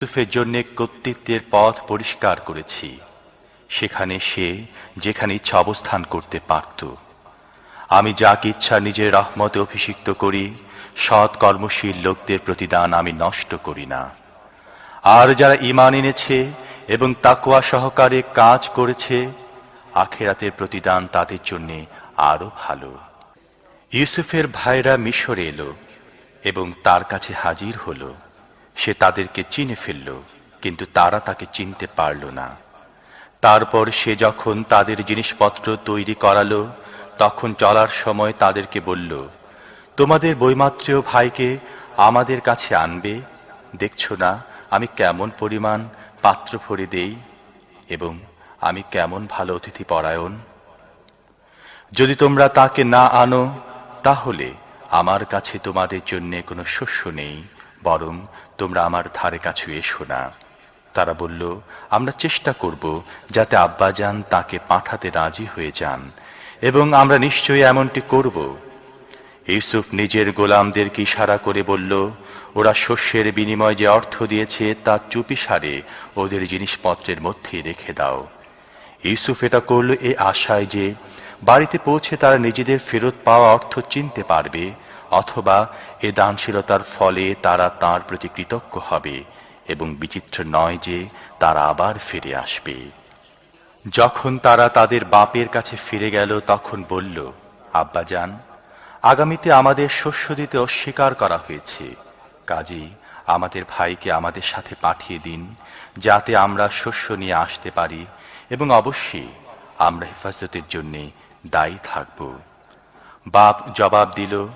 ইউসুফের জন্য কর্তৃত্বের পথ পরিষ্কার করেছি। সেখানে সে যেখানে ইচ্ছা অবস্থান করতে পারত। আমি যাকে ইচ্ছা নিজের রহমতে অভিষিক্ত করি, সৎ কর্মশীল লোকদের প্রতিদান আমি নষ্ট করি না। আর যারা ঈমান এনেছে এবং তাকওয়া সহকারে কাজ করেছে, আখেরাতের প্রতিদান তাদের জন্য আরও ভালো। ইউসুফের ভাইরা মিশরে এলো এবং তার কাছে হাজির হলো। সে তাদেরকে চিনে ফেলল, কিন্তু তারা তাকে চিনতে পারল না। তারপর সে যখন তাদের জিনিসপত্র তৈরি করালো, তখন চলার সময় তাদেরকে বলল, তোমাদের বৈমাত্রেয় ভাইকে আমাদের কাছে আনবে? দেখছ না, আমি কেমন পরিমাণ পাত্র ভরে দেই এবং আমি কেমন ভালো অতিথি পরায়ণ? যদি তোমরা তাকে না আনো, তাহলে আমার কাছে তোমাদের জন্য কোনো শস্য নেই। বরং তোমরা আমার ধারে কাছে এসো না। তারা বলল, আমরা চেষ্টা করব যাতে আব্বাজান তাকে পাঠাতে রাজি হয়ে যান, এবং আমরা নিশ্চয়ই এমনটি করব। ইউসুফ নিজের গোলামদেরকে ইশারা করে বলল, ওরা শস্যের বিনিময় যে অর্থ দিয়েছে তা চুপি সারে ওদের জিনিসপত্রের মধ্যে রেখে দাও। ইউসুফ এটা করল এ আশায় যে, বাড়িতে পৌঁছে তারা নিজেদের ফেরত পাওয়া অর্থ চিনতে পারবে অথবা এ দানশীলতার ফলে তারা তার প্রতি কৃতজ্ঞ হবে এবং বিচিত্র নয় যে তারা আবার ফিরে আসবে। যখন তারা তাদের বাপের কাছে ফিরে গেল, তখন বলল, আব্বাজান, আগামীতে আমাদের শস্য দিতে অস্বীকার করা হয়েছে। কাজেই আমাদের ভাইকে আমাদের সাথে পাঠিয়ে দিন, যাতে আমরা শস্য নিয়ে আসতে পারি এবং অবশ্যই আমরা হেফাজতের জন্য দায়ী থাকব। বাপ জবাব দিল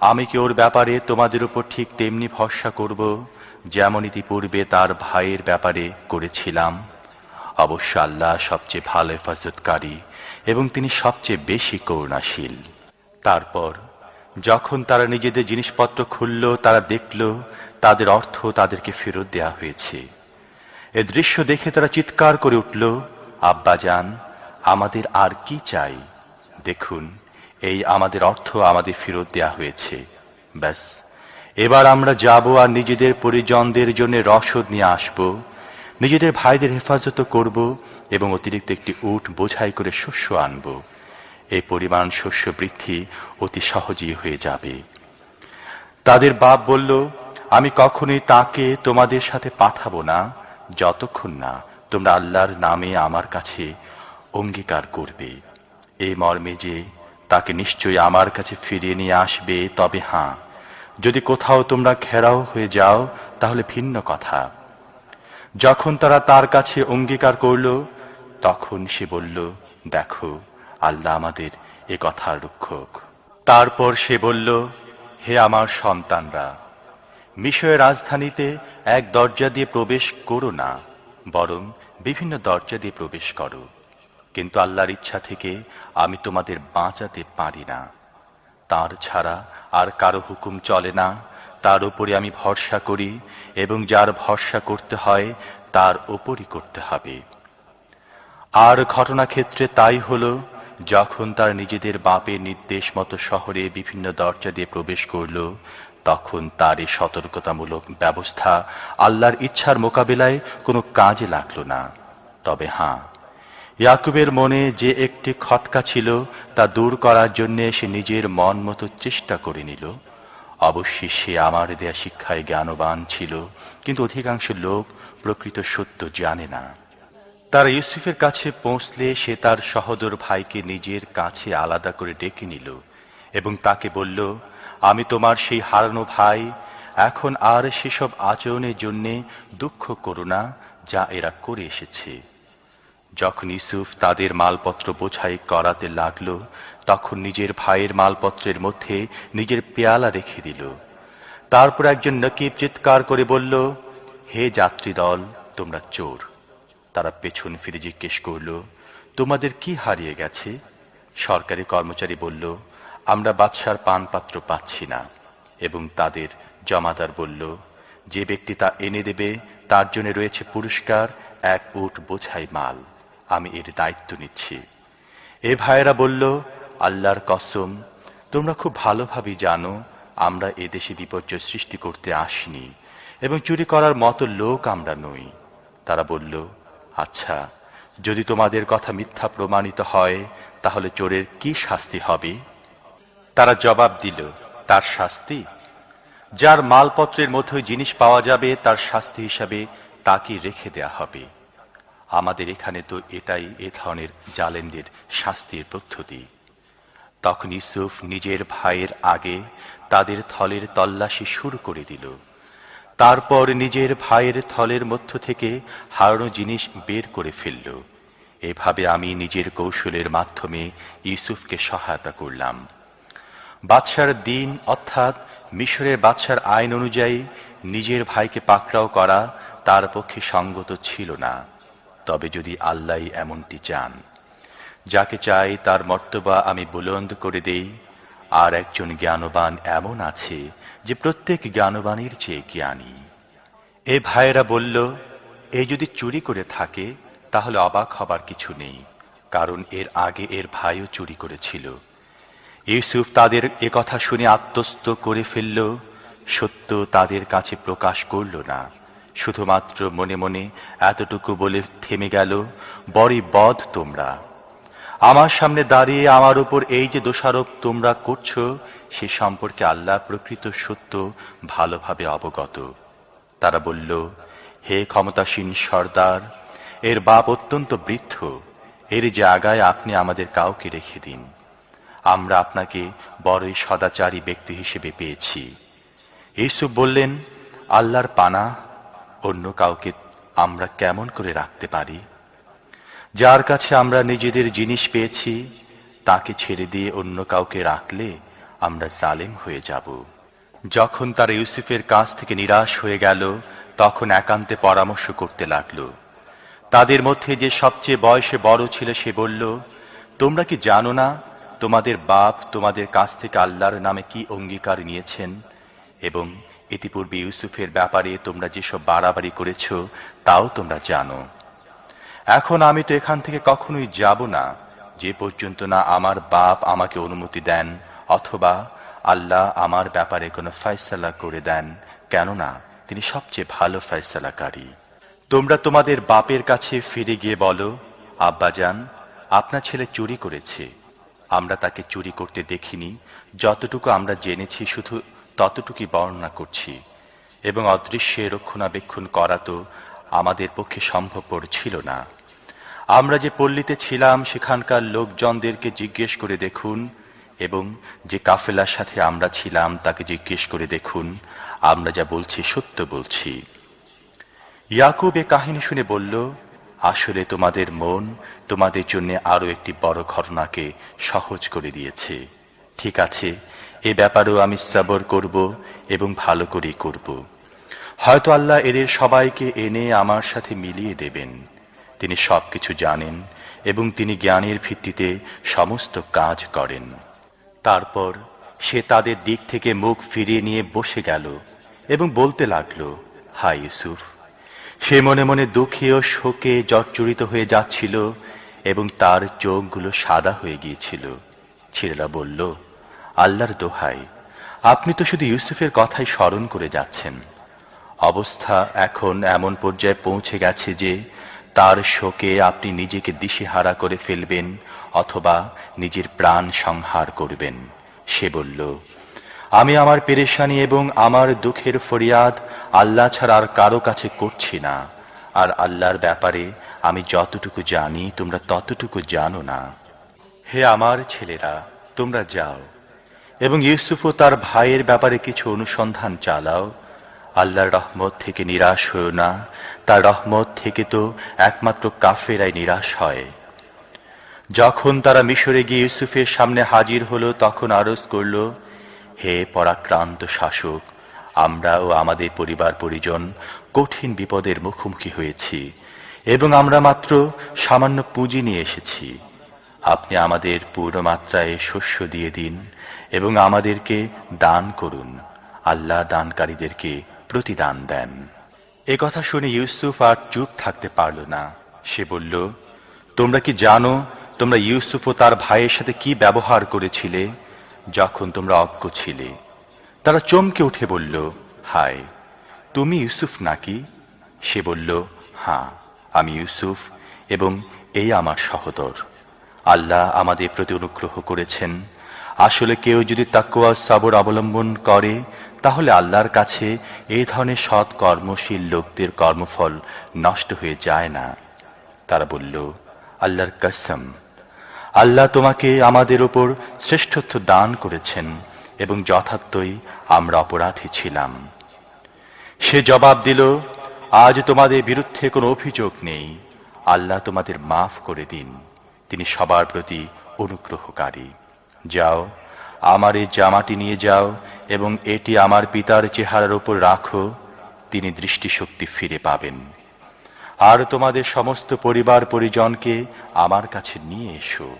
আমি কি ওর ব্যাপারে তোমাদের উপর ঠিক তেমনি ভরসা করব, যেমন ইতিপূর্বে তার ভাইয়ের ব্যাপারে করেছিলাম? অবশ্য আল্লাহ সবচেয়ে ভালো হেফাজতকারী এবং তিনি সবচেয়ে বেশি করুণাশীল। তারপর, যখন তারা নিজেদের জিনিসপত্র খুলল, তারা দেখল তাদের অর্থ তাদেরকে ফেরত দেয়া হয়েছে। এ দৃশ্য দেখে তারা চিৎকার করে উঠল, আব্বাজান, আমাদের আর কি চাই? দেখুন এই আমাদের অর্থ আমাদের ফেরত দেয়া হয়েছে। ব্যাস। এবার আমরা যাব আর নিজেদের পরিজনদের জন্য রসদ নিয়ে আসব, নিজেদের ভাইদের হেফাজত করব এবং অতিরিক্ত একটি উট বোঝাই করে শস্য আনব। এই পরিমাণ শস্য বৃদ্ধি অতি সহজেই হয়ে যাবে। তাদের বাপ বলল, আমি কখনোই তাকে তোমাদের সাথে পাঠাবো না, যতক্ষণ না তোমরা আল্লাহর নামে আমার কাছে অঙ্গীকার করবে। এই মর্মে যে তাকে নিশ্চয়ই আমার কাছে ফিরিয়ে নিয়ে আসবে, তবে হাঁ, যদি কোথাও তোমরা ঘেরাও হয়ে যাও, তাহলে ভিন্ন কথা। যখন তারা তার কাছে অঙ্গীকার করল, তখন সে বলল, দেখো, আল্লাহ আমাদের এ কথার রক্ষক। তারপর সে বলল, হে আমার সন্তানরা, মিশরের রাজধানীতে এক দরজা দিয়ে প্রবেশ করো না, বরং বিভিন্ন দরজা দিয়ে প্রবেশ করো। কিন্তু আল্লাহর ইচ্ছা থেকে আমি তোমাদের বাঁচাতে পারি না। তার ছাড়া আর কারও হুকুম চলে না। তার উপরে আমি ভরসা করি এবং যার ভরসা করতে হয়, তার ওপরই করতে হবে। আর ঘটনাক্ষেত্রে তাই হল, যখন তার নিজেদের বাপের নির্দেশ মতো শহরে বিভিন্ন দরজা দিয়ে প্রবেশ করল, তখন তার এই সতর্কতামূলক ব্যবস্থা আল্লাহর ইচ্ছার মোকাবেলায় কোনো কাজে লাগল না। তবে হাঁ ইয়াকুবের মনে যে একটি খটকা ছিল তা দূর করার জন্য সে নিজের মন মতো চেষ্টা করে নিল। অবশ্যই সে আমার দেয়া শিক্ষায় জ্ঞানবান ছিল, কিন্তু অধিকাংশ লোক প্রকৃত সত্য জানে না। তারা ইউসুফের কাছে পৌঁছলে সে তার সহদর ভাইকে নিজের কাছে আলাদা করে ডেকে নিল এবং তাকে বলল, আমি তোমার সেই হারানো ভাই, এখন আর সেসব আচরণের জন্যে দুঃখ করো না, যা এরা করে এসেছে। যখন ইউসুফ তাদের মালপত্র বোঝাই করাতে লাগল, তখন নিজের ভাইয়ের মালপত্রের মধ্যে নিজের পেয়ালা রেখে দিল। তারপর একজন নকিব চিৎকার করে বলল, হে যাত্রী দল, তোমরা চোর। তারা পেছন ফিরে জিজ্ঞেস করল, তোমাদের কি হারিয়ে গেছে? সরকারি কর্মচারী বলল, আমরা বাদশার পানপাত্র পাচ্ছি না। এবং তাদের জমাদার বলল, যে ব্যক্তি তা এনে দেবে, তার জন্য রয়েছে পুরস্কার, এক উট বোঝাই মাল। আমি এর দায়িত্ব নিচ্ছি। এ ভাইয়েরা বলল, আল্লাহর কসম, তোমরা খুব ভালোভাবেই জানো, আমরা এদেশে বিপর্যয় সৃষ্টি করতে আসিনি এবং চুরি করার মতো লোক আমরা নই। তারা বলল আচ্ছা যদি তোমাদের কথা মিথ্যা প্রমাণিত হয়, তাহলে চোরের কি শাস্তি হবে? তারা জবাব দিল, তার শাস্তি? যার মালপত্রের মধ্যে জিনিস পাওয়া যাবে, তার শাস্তি হিসাবে তাকে রেখে দেয়া হবে। আমাদের এখানে তো এটাই এ ধরনের জালেনদের শাস্তির পদ্ধতি। তখন ইউসুফ নিজের ভাইয়ের আগে তাদের থলের তল্লাশি শুরু করে দিল। তারপর নিজের ভাইয়ের থলের মধ্য থেকে হারানো জিনিস বের করে ফেলল। এভাবে আমি নিজের কৌশলের মাধ্যমে ইউসুফকে সহায়তা করলাম। বাদশার দিন অর্থাৎ মিশরের বাদশার আইন অনুযায়ী নিজের ভাইকে পাকড়াও করা তার পক্ষে সঙ্গত ছিল না। তবে যদি আল্লাহ এমনটি চান, যাকে চাই তার মর্তবা আমি বুলন্দ করে দেই, আর একজন জ্ঞানবান এমন আছে যে প্রত্যেক জ্ঞানবানের চেয়ে জ্ঞানী। এ ভাইয়েরা বলল, এ যদি চুরি করে থাকে, তাহলে অবাক হবার কিছু নেই, কারণ এর আগে এর ভাইও চুরি করেছিল। ইউসুফ তাদের এ কথা শুনে আত্মস্থ করে ফেলল, সত্য তাদের কাছে প্রকাশ করল না। শুধুমাত্র মনে মনে এতটুকু বলে থেমে গেল, বড়ই বধ তোমরা। আমার সামনে দাঁড়িয়ে আমার উপর এই যে দোষারোপ তোমরা করছ, সে সম্পর্কে আল্লাহ প্রকৃত সত্য ভালোভাবে অবগত। তারা বলল, হে ক্ষমতাসীন সর্দার, এর বাপ অত্যন্ত বৃদ্ধ। এর জায়গায় আপনি আমাদের কাউকে রেখে দিন। আমরা আপনাকে বড়ই সদাচারী ব্যক্তি হিসেবে পেয়েছি। ইসুফ বললেন, আল্লাহর পানা অন্য কাউকে আমরা কেমন করে রাখতে পারি? যার কাছে আমরা নিজেদের জিনিস পেয়েছি, তাকে ছেড়ে দিয়ে অন্য কাউকে রাখলে আমরা জালেম হয়ে যাব। যখন তারা ইউসুফের কাছ থেকে নিরাশ হয়ে গেল, তখন একান্তে পরামর্শ করতে লাগল। তাদের মধ্যে যে সবচেয়ে বয়সে বড় ছিল, সে বলল, তোমরা কি জানো না, তোমাদের বাপ তোমাদের কাছ থেকে আল্লাহর নামে কি অঙ্গীকার নিয়েছেন এবং ইতিপূর্বে ইউসুফের ব্যাপারে তোমরা যেসব বাড়াবাড়ি করেছ, তাও তোমরা জানো। এখন আমি তো এখান থেকে কখনোই যাব না, যে পর্যন্ত না আমার বাপ আমাকে অনুমতি দেন, অথবা আল্লাহ আমার ব্যাপারে কোনো ফয়সালা করে দেন, কেননা তিনি সবচেয়ে ভালো ফয়সালাকারী। তোমরা তোমাদের বাপের কাছে ফিরে গিয়ে বলো আব্বাজান আপনার ছেলে চুরি করেছে। আমরা তাকে চুরি করতে দেখিনি। যতটুকু আমরা জেনেছি শুধু ততটুকুই বর্ণনা করছি, এবং অদৃশ্যে রক্ষণাবেক্ষণ করা তো আমাদের পক্ষে সম্ভবপর ছিল না। আমরা যে পল্লীতে ছিলাম, সেখানকার লোকজনদেরকে জিজ্ঞেস করে দেখুন, এবং যে কাফেলার সাথে আমরা ছিলাম, তাকে জিজ্ঞেস করে দেখুন, আমরা যা বলছি সত্য বলছি। ইয়াকুব এ কাহিনী শুনে বলল, আসলে তোমাদের মন তোমাদের জন্য আরও একটি বড় ঘটনাকে সহজ করে দিয়েছে। ঠিক আছে এ ব্যাপারেও আমি শ্রাবর করব এবং ভালো করেই করব। হয়তো আল্লাহ এদের সবাইকে এনে আমার সাথে মিলিয়ে দেবেন। তিনি সব কিছু জানেন এবং তিনি জ্ঞানের ভিত্তিতে সমস্ত কাজ করেন। তারপর সে তাদের দিক থেকে মুখ ফিরিয়ে নিয়ে বসে গেল এবং বলতে লাগল হাই ইউসুফ, সে মনে মনে দুঃখে ও শোকে জর্জরিত হয়ে যাচ্ছিল এবং তার চোখগুলো সাদা হয়ে গিয়েছিল। ছেলেরা বলল আল্লাহর দোহাই। আপনি তো শুধু ইউসুফের কথাই স্মরণ করে যাচ্ছেন। অবস্থা এখন এমন পর্যায়ে পৌঁছে গেছে যে তার শোকে আপনি নিজেকে দিশেহারা করে ফেলবেন অথবা নিজের প্রাণ সংহার করবেন। সে বলল, আমি আমার পেরেশানি এবং আমার দুঃখের ফরিয়াদ আল্লাহ ছাড়া আর কারও কাছে করছি না। আর আল্লাহর ব্যাপারে আমি যতটুকু জানি তোমরা ততটুকু জানো না। হে আমার ছেলেরা, তোমরা যাও। এবং ইউসুফও তার ভাইয়ের ব্যাপারে কিছু অনুসন্ধান চালাও। আল্লাহর রহমত থেকে নিরাশ হয়েও না। তার রহমত থেকে তো একমাত্র কাফেরাই নিরাশ হয়। যখন তারা মিশরে গিয়ে ইউসুফের সামনে হাজির হলো, তখন আরজ করল, হে পরাক্রান্ত শাসক, আমরা ও আমাদের পরিবার পরিজন কঠিন বিপদের মুখোমুখি হয়েছি এবং আমরা মাত্র সামান্য পুঁজি নিয়ে এসেছি। আপনি আমাদের পূর্ণ মাত্রায় শস্য দিয়ে দিন এবং আমাদেরকে দান করুন। আল্লাহ দানকারীদেরকে প্রতিদান দেন। এ কথা শুনে ইউসুফ আর চুপ থাকতে পারল না। সে বলল, তোমরা কি জানো, তোমরা ইউসুফ ও তার ভাইয়ের সাথে কি ব্যবহার করেছিলে? যখন তোমরা অজ্ঞ ছিলে। তারা চমকে উঠে বলল, হায়, তুমি ইউসুফ নাকি? সে বলল হ্যাঁ আমি ইউসুফ এবং এই আমার সহদর। আল্লাহ আমাদের প্রতি অনুগ্রহ করেছেন। আসলে কেউ যদি তাকুয়া সাবর অবলম্বন করে, তাহলে আল্লাহর কাছে এই ধরনের সৎ কর্মশীল লোকদের কর্মফল নষ্ট হয়ে যায় না। তারা বলল, আল্লাহর কসম, আল্লাহ তোমাকে আমাদের ওপর শ্রেষ্ঠত্ব দান করেছেন এবং যথার্থই আমরা অপরাধী ছিলাম। সে জবাব দিল, আজ তোমাদের বিরুদ্ধে কোনো অভিযোগ নেই। আল্লাহ তোমাদের মাফ করে দিন। তিনি সবার প্রতি অনুগ্রহকারী। যাও, আমার এই জামাটি নিয়ে যাও এবং এটি আমার পিতার চেহারার উপর রাখো, তিনি দৃষ্টিশক্তি ফিরে পাবেন। আর তোমাদের সমস্ত পরিবার পরিজনকে আমার কাছে নিয়ে এসো।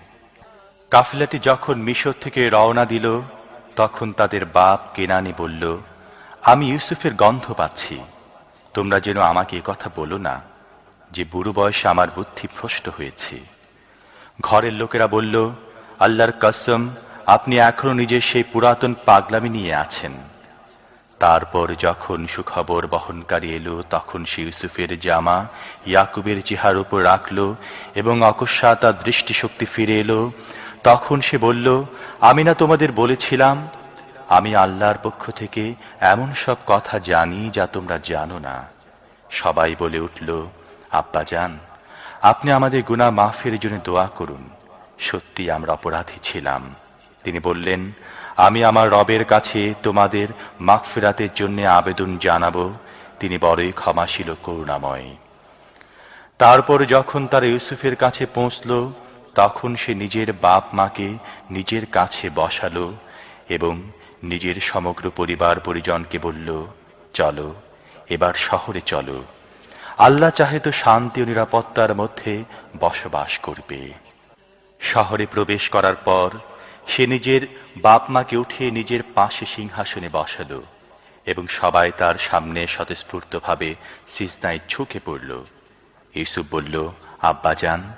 কাফিলাটি যখন মিশর থেকে রওনা দিল, তখন তাদের বাপ কেনানি বলল, আমি ইউসুফের গন্ধ পাচ্ছি। তোমরা যেন আমাকে কথা বলো না যে বুড়ো বয়সে আমার বুদ্ধি ভ্রষ্ট হয়েছে। ঘরের লোকেরা বলল, আল্লাহর কসম, আপনি এখনও নিজের সেই পুরাতন পাগলামি নিয়ে আছেন। তারপর যখন সুখবর বহনকারী এলো, তখন সে ইউসুফের জামা ইয়াকুবের চেহার উপর রাখল এবং অকস্মাৎ তার দৃষ্টিশক্তি ফিরে এলো। তখন সে বলল, আমি না তোমাদের বলেছিলাম, আমি আল্লাহর পক্ষ থেকে এমন সব কথা জানি যা তোমরা জানো না। সবাই বলে উঠল, আব্বা যান আপনি আমাদের গুনাহ মাফের জন্য দোয়া করুন। সত্যি আমরা অপরাধী ছিলাম। তিনি বললেন, আমি আমার রবের কাছে তোমাদের মাগফিরাতের জন্য আবেদন জানাব। তিনি বড়ই ক্ষমাশীল করুণাময়। তারপর যখন তারা ইউসুফের কাছে পৌঁছল, তখন সে নিজের বাপ মাকে নিজের কাছে বসালো এবং নিজের সমগ্র পরিবার পরিজনকে বলল, চলো, এবার শহরে চলো। আল্লাহ চাহে তো শান্তি ও নিরাপত্তার মধ্যে বসবাস করবে। শহরে প্রবেশ করার পর সে নিজের বাপ মাকে উঠিয়ে নিজের পাশে সিংহাসনে বসালো এবং সবাই তার সামনে স্বতঃস্ফূর্তভাবে সিজনায় ঝুঁকে পড়ল। ইউসুফ বলল আব্বাজান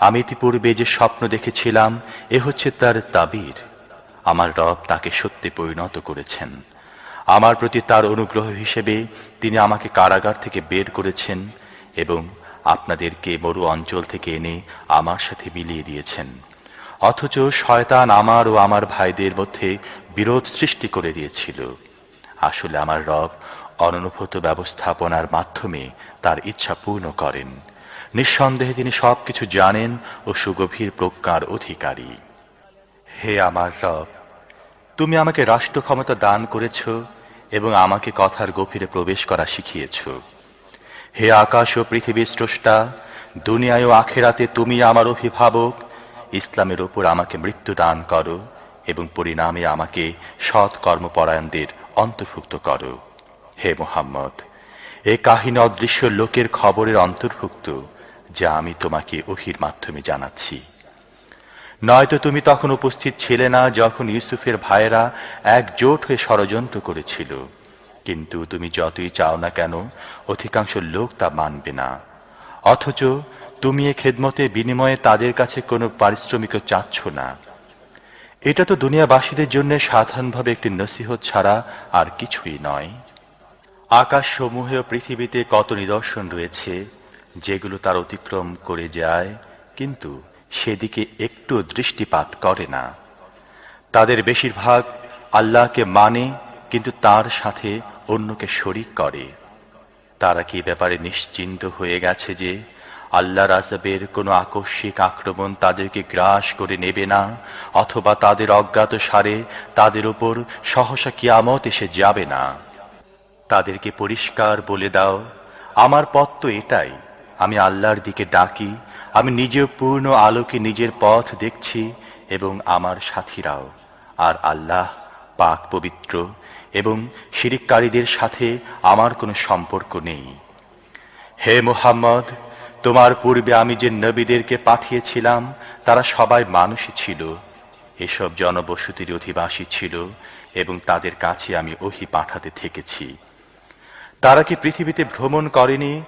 আমি ইতিপূর্বে যে স্বপ্ন দেখেছিলাম, এ হচ্ছে তার তাবির। আমার রব তাকে সত্যি পরিণত করেছেন। আমার প্রতি তার অনুগ্রহ হিসেবে তিনি আমাকে কারাগার থেকে বের করেছেন এবং আপনাদেরকে মরু অঞ্চল থেকে এনে আমার সাথে মিলিয়ে দিয়েছেন। অথচ শয়তান আমার ও আমার ভাইদের মধ্যে বিরোধ সৃষ্টি করে দিয়েছিল। আসলে আমার রব অননুভূত ব্যবস্থাপনার মাধ্যমে তার ইচ্ছা পূর্ণ করেন। নিঃসন্দেহে তিনি সবকিছু জানেন ও সুগভীর প্রজ্ঞার অধিকারী। হে আমার রব তুমি আমাকে রাষ্ট্র ক্ষমতা দান করেছ এবং আমাকে কথার গভীরে প্রবেশ করা শিখিয়েছ। হে আকাশ ও পৃথিবীর স্রষ্টা, দুনিয়ায় ও আখেরাতে তুমি আমার অভিভাবক। ইসলামের ওপর আমাকে মৃত্যু দান করো এবং পরিণামে আমাকে সৎ কর্মপরায়ণদের অন্তর্ভুক্ত করো। হে মোহাম্মদ, এ কাহিনী অদৃশ্য লোকের খবরের অন্তর্ভুক্ত, যা আমি তোমাকে ওহির মাধ্যমে জানাচ্ছি। নয়তো তুমি তখন উপস্থিত ছিলে না যখন ইউসুফের ভাইয়েরা একজোট হয়ে ষড়যন্ত্র করেছিল। কিন্তু তুমি যতই চাও না কেন, অধিকাংশ লোক তা মানবে না। অথচ তুমি এ খেদমতে বিনিময়ে তাদের কাছে কোনো পারিশ্রমিকও চাচ্ছ না। এটা তো দুনিয়াবাসীদের জন্য সাধারণভাবে একটি নসিহত ছাড়া আর কিছুই নয়। আকাশ সমূহে পৃথিবীতে কত নিদর্শন রয়েছে, যেগুলো তার অতিক্রম করে যায়, কিন্তু সেদিকে একটু দৃষ্টিপাত করে না। তাদের বেশিরভাগ আল্লাহকে মানে কিন্তু তার সাথে অন্যকে শরিক করে। তারা কি ব্যাপারে নিশ্চিন্ত হয়ে গেছে যে আল্লাহ রাজাবের কোনো আকস্মিক আক্রমণ তাদেরকে গ্রাস করে নেবে না, অথবা তাদের অজ্ঞাত সারে তাদের ওপর সহসা কিয়ামত এসে যাবে না? তাদেরকে পরিষ্কার বলে দাও, আমার পথ তো এটাই। আমি আল্লাহর দিকে ডাকি, আমি নিজেও পূর্ণ আলোকে নিজের পথ দেখছি এবং আমার সাথীরাও। আর আল্লাহ পাক পবিত্র এবং শিরিককারীদের সাথে আমার কোনো সম্পর্ক নেই। হে মোহাম্মদ, তোমার পূর্বে আমি যে নবীদেরকে পাঠিয়েছিলাম, তারা সবাই মানুষই ছিল। এসব জনবসতির অধিবাসী ছিল এবং তাদের কাছে আমি ওহি পাঠাতে থেকেছি। তারা কি পৃথিবীতে ভ্রমণ করেনি